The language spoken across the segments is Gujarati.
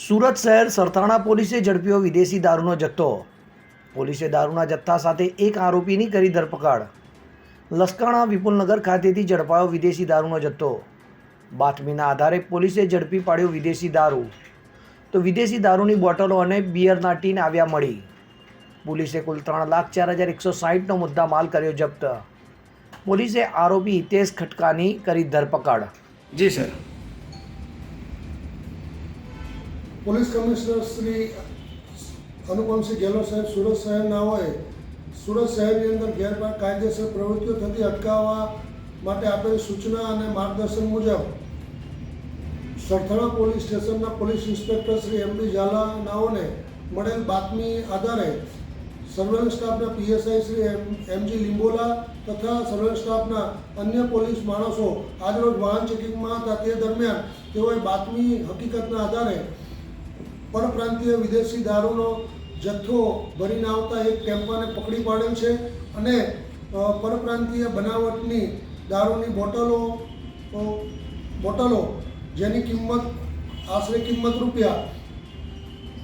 સુરત શહેર સરથાણા પોલીસે ઝડપ્યો વિદેશી દારૂનો જથ્થો. પોલીસે દારૂના જથ્થા સાથે એક આરોપીની કરી ધરપકડ. લસકાણા વિપુલનગર ખાતેથી ઝડપાયો વિદેશી દારૂનો જથ્થો. બાતમીના આધારે પોલીસે ઝડપી પાડ્યો વિદેશી દારૂ. તો વિદેશી દારૂની બોટલો અને બિયરના ટીન આવ્યા મળી. પોલીસે કુલ ત્રણ લાખ ચાર હજાર એકસો સાહીઠનો મુદ્દા માલ કર્યો જપ્ત. પોલીસે આરોપી હિતેશ ખટકાની કરી ધરપકડ. જી, sir. Police commissioner Shri Anupamsinh Gehlot સાહેબ, સુરત શહેરના હોય, સુરત શહેરની અંદર ગેરકાયદેસર પ્રવૃત્તિઓ થતી અટકાવવા માટે આપેલી સૂચના અને માર્ગદર્શન મુજબ સરથાણા પોલીસ સ્ટેશનના police inspector Shri M D ઝાલાનાઓને મળેલ બાતમી આધારે સર્વેલન્સ સ્ટાફના PSI Shri M M G Limbola તથા સર્વેલન્સ સ્ટાફના અન્ય પોલીસ માણસો આજરોજ વાહન ચેકિંગમાં હતા. તે દરમિયાન તેઓએ બાતમી હકીકતના આધારે પરપ્રાંતીય વિદેશી દારૂનો જથ્થો ભરીને આવતા એક કેમ્પાને પકડી પાડેલ છે અને પરપ્રાંતીય બનાવટની દારૂની બોટલો બોટલો જેની કિંમત, આશરે કિંમત રૂપિયા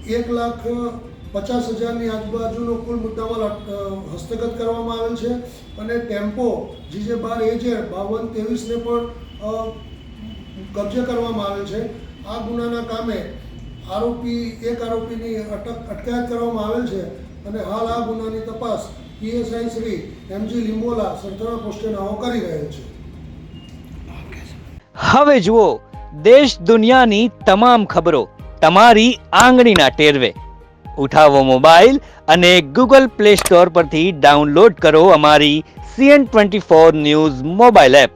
એક લાખ પચાસ હજારની આજુબાજુનો કુલ મુદ્દામાલ હસ્તગત કરવામાં આવેલ છે અને ટેમ્પો જીજે બાર એજે બાવન ત્રેવીસને પણ કબજે કરવામાં આવેલ છે. આ ગુનાના કામે આરોપી, એક આરોપીની અટક અટકાયત કરવામાં આવેલ છે અને હાલ આ ગુનાની તપાસ PSI Shri M G Limbola Sarthana પોસ્ટે નાઓ કરી રહેલ છે. હવે જુઓ, દેશ દુનિયાની તમામ ખબરો તમારી આંગળીના ટેરવે. ઉઠાવો મોબાઈલ અને ગૂગલ પ્લે સ્ટોર પરથી ડાઉનલોડ કરો અમારી C N twenty four news mobile app.